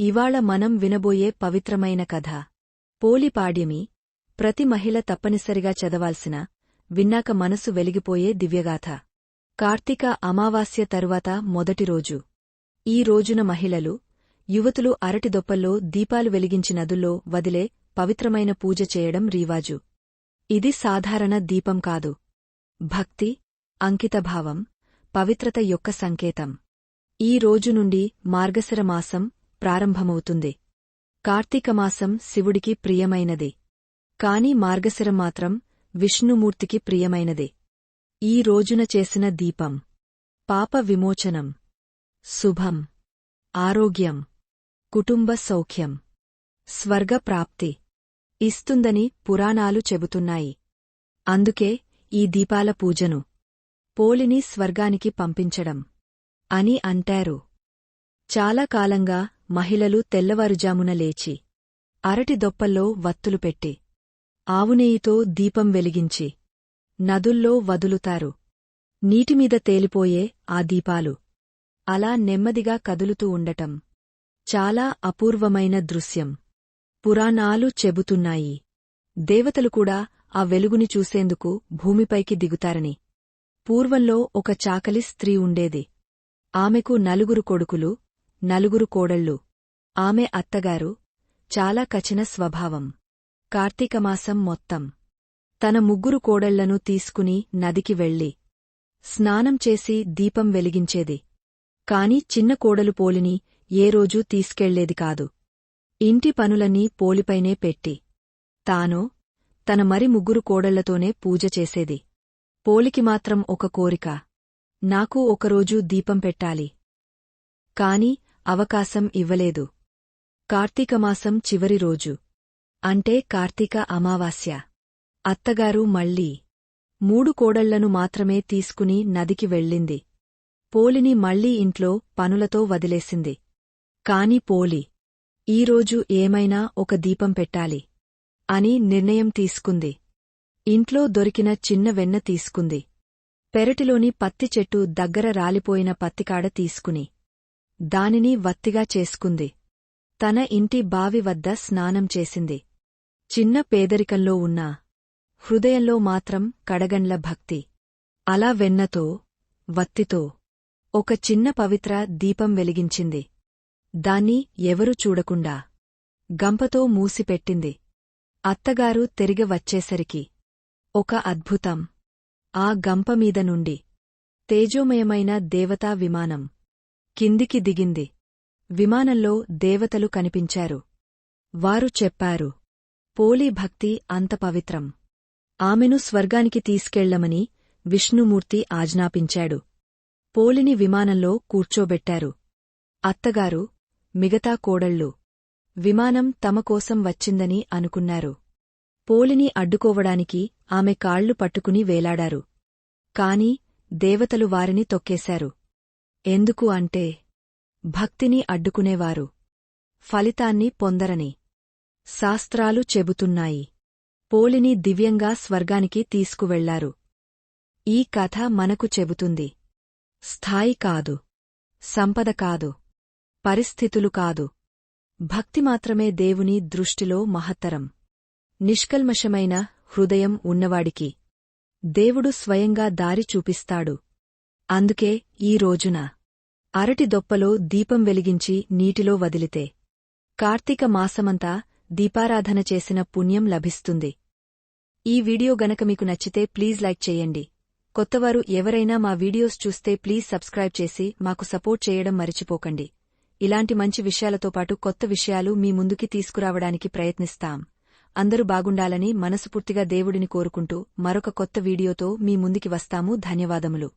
ఇవాళ మనం వినబోయే పవిత్రమైన కథ. పోలిపాడ్యమి ప్రతి మహిళ తప్పనిసరిగా చదవాల్సిన విన్నాక మనసు వెలిగిపోయే దివ్యగాథ. కార్తీక అమావాస్య తరువాత మొదటి రోజు. ఈ రోజున మహిళలు యువతులు అరటిదొప్పల్లో దీపాలు వెలిగించి నదుల్లో వదిలే పవిత్రమైన పూజ చేయడం రీవాజు. ఇది సాధారణ దీపం కాదు. భక్తి అంకితభావం పవిత్రత యొక్క సంకేతం. ఈ రోజు నుండి మార్గశిర మాసం ప్రారంభమవుతుంది. కార్తీకమాసం శివుడికి ప్రియమైనది. కాని మార్గశిరం మాత్రం విష్ణుమూర్తికి ప్రియమైనది. ఈ రోజున చేసిన దీపం. పాప విమోచనం. శుభం. ఆరోగ్యం. కుటుంబ సౌఖ్యం. స్వర్గప్రాప్తి ఇస్తుందని పురాణాలు చెబుతున్నాయి. అందుకే ఈ దీపాల పూజను. పోలిని స్వర్గానికి పంపించడం. అని అంటారు. చాలా కాలంగా మహిళలు తెల్లవారుజామున లేచి అరటి దొప్పల్లో వత్తులు పెట్టి ఆవునేయితో దీపం వెలిగించి నదుల్లో వదులుతారు. నీటిమీద తేలిపోయే ఆ దీపాలు అలా నెమ్మదిగా కదులుతూ ఉండటం చాలా అపూర్వమైన దృశ్యం. పురాణాలు చెబుతున్నాయి. దేవతలు కూడా ఆ వెలుగుని చూసేందుకు భూమిపైకి దిగుతారని. పూర్వంలో ఒక చాకలి స్త్రీ ఉండేది. ఆమెకు నలుగురు కొడుకులు నలుగురు కోడళ్ళు. ఆమె అత్తగారు. చాలా కచిన స్వభావం. కార్తీకమాసం మొత్తం. తన ముగ్గురు కోడళ్ళను తీసుకుని నదికి వెళ్ళి. స్నానం చేసి దీపం వెలిగించేది. కాని చిన్న కోడలు పోలిని ఏ రోజూ తీసుకెళ్ళేది కాదు. ఇంటి పనులన్నీ పోలిపైనే పెట్టి. తానో తన మరి ముగ్గురు కోడళ్ళతోనే పూజ చేసేది. పోలికి మాత్రం ఒక కోరిక. నాకు ఒకరోజు దీపం పెట్టాలి. కాని అవకాశం ఇవ్వలేదు. కార్తీకమాసం చివరి రోజు. అంటే కార్తీక అమావాస్య. అత్తగారు మళ్ళీ. మూడు కోడళ్ళను మాత్రమే తీసుకుని నదికి వెళ్ళింది. పోలిని మళ్ళీ ఇంట్లో పనులతో వదిలేసింది. కాని పోలి. ఈరోజు ఏమైనా ఒక దీపం పెట్టాలి. అని నిర్ణయం తీసుకుంది. ఇంట్లో దొరికిన చిన్న వెన్న తీసుకుంది. పెరటిలోని పత్తి చెట్టు దగ్గర రాలిపోయిన పత్తికాడ తీసుకుని. దానిని వత్తిగా చేసుకుంది. తన ఇంటి బావి వద్ద స్నానం చేసింది. చిన్న పేదరికంలో ఉన్నా హృదయంలో మాత్రం కడగండ్ల భక్తి. అలా వెన్నతో వత్తితో ఒక చిన్న పవిత్ర దీపం వెలిగించింది. దాన్ని ఎవరు చూడకుండా గంపతో మూసిపెట్టింది. అత్తగారు తిరిగి వచ్చేసరికి ఒక అద్భుతం. ఆ గంపమీద నుండి తేజోమయమైన దేవతా విమానం కిందికి దిగింది. విమానంలో దేవతలు కనిపించారు. వారు చెప్పారు పోలీ భక్తి అంత పవిత్రం. ఆమెను స్వర్గానికి తీసుకెళ్ళమని విష్ణుమూర్తి ఆజ్ఞాపించాడు. పోలిని విమానంలో కూర్చోబెట్టారు. అత్తగారు మిగతా కోడళ్ళు విమానం తమకోసం వచ్చిందని అనుకున్నారు. పోలిని అడ్డుకోవడానికి ఆమె కాళ్ళు పట్టుకుని వేలాడారు. కాని దేవతలు వారిని తొక్కేశారు. ఎందుకు అంటే భక్తిని అడ్డుకునేవారు. ఫలితాన్ని పొందరని. శాస్త్రాలు చెబుతున్నాయి. పోలిని దివ్యంగా స్వర్గానికి తీసుకువెళ్ళారు. ఈ కథ మనకు చెబుతుంది. స్థాయి కాదు. సంపద కాదు. పరిస్థితులు కాదు. భక్తి మాత్రమే దేవుని దృష్టిలో మహత్తరం. నిష్కల్మషమైన హృదయం ఉన్నవాడికి. దేవుడు స్వయంగా దారి చూపిస్తాడు. అందుకే ఈ రోజున అరటి దొప్పలో దీపం వెలిగించి నీటిలో వదిలితే కార్తీక మాసమంతా దీపారాధన చేసిన పుణ్యం లభిస్తుంది. ఈ వీడియో గనక మీకు నచ్చితే ప్లీజ్ లైక్ చేయండి. కొత్తవారు ఎవరైనా మా వీడియోస్ చూస్తే ప్లీజ్ సబ్స్క్రైబ్ చేసి మాకు సపోర్ట్ చేయడం మరిచిపోకండి. ఇలాంటి మంచి విషయాలతో పాటు కొత్త విషయాలు మీ ముందుకి తీసుకురావడానికి ప్రయత్నిస్తాం. అందరూ బాగుండాలని మనసుపూర్తిగా దేవుడిని కోరుకుంటూ మరొక కొత్త వీడియోతో మీ ముందుకి వస్తాము. ధన్యవాదములు.